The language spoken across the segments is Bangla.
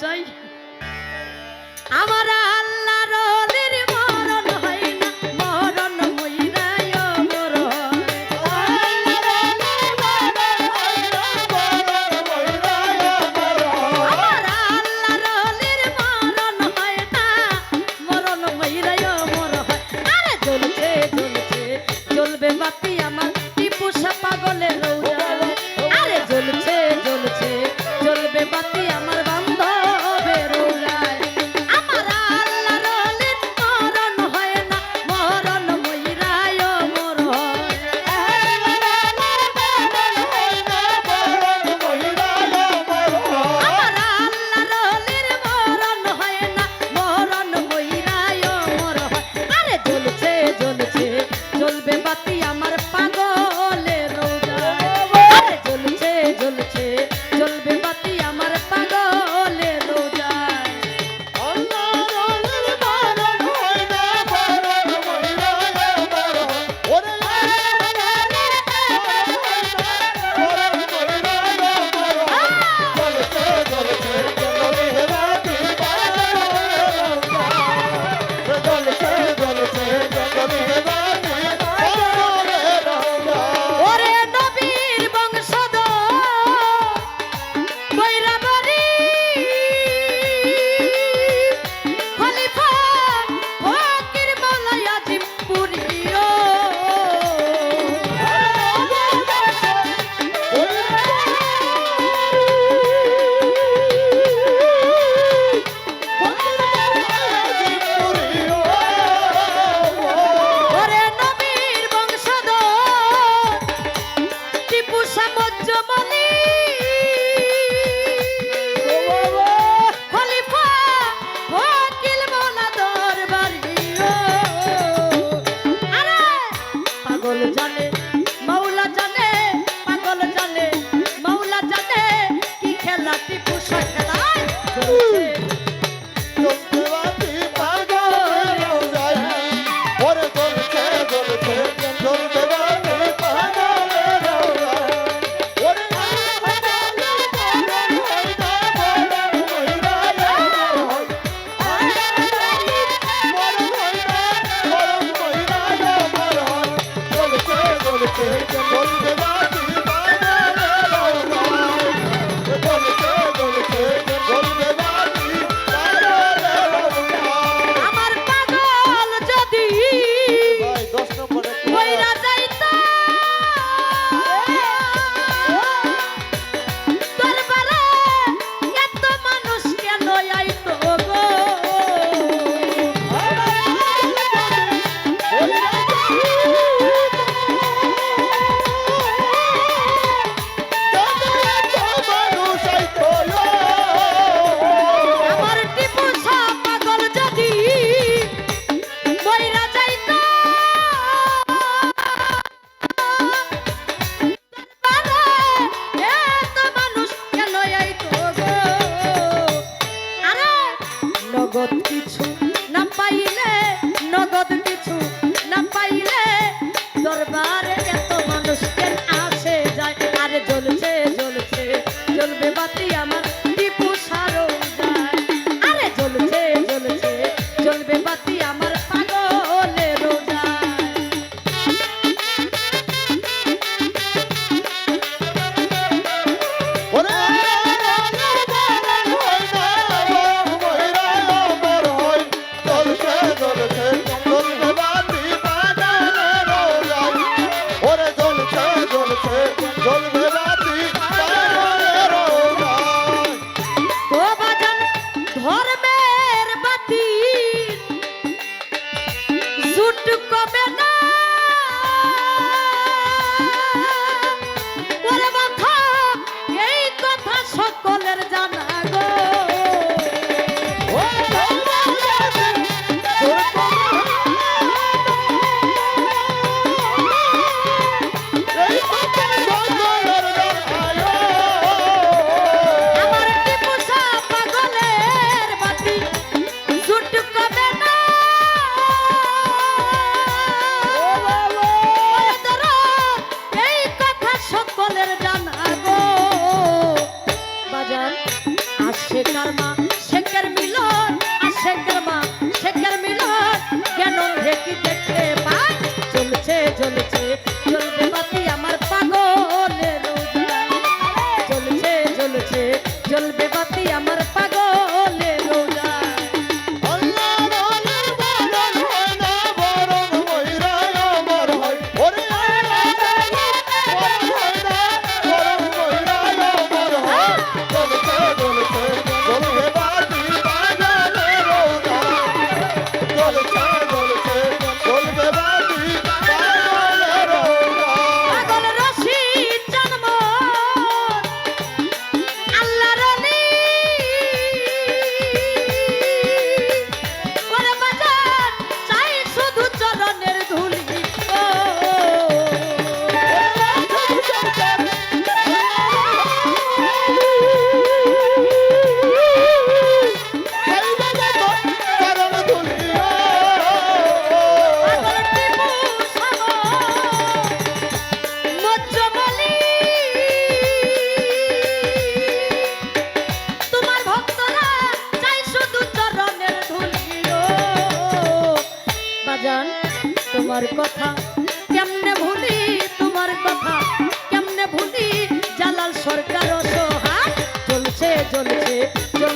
চাই। আমার আল্লাহ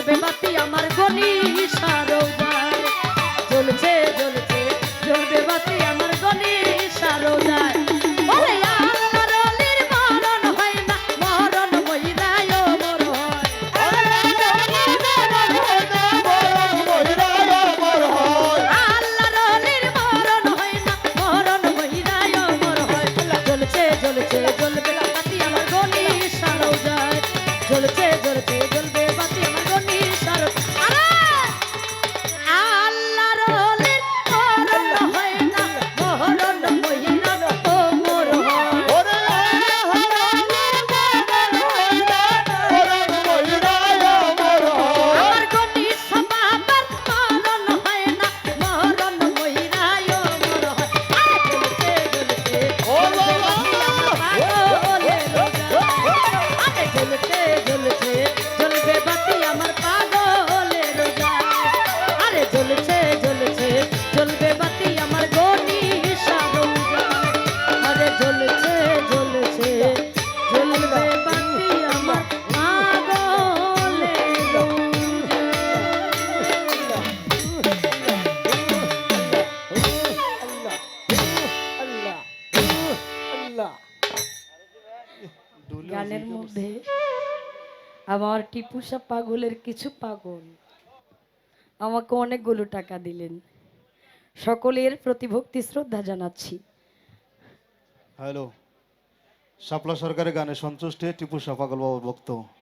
beba ঝলছে ঝলছে আমার টিপুসা পাগলের কিছু পাগল। আমাকে অনেকগুলো টাকা দিলেন। সকলের প্রতি ভক্তি, শ্রদ্ধা জানাচ্ছি। হ্যালো, শাপলা সরকারের গানে সন্তুষ্টে টিপু সাপাগল বাবুর ভক্ত।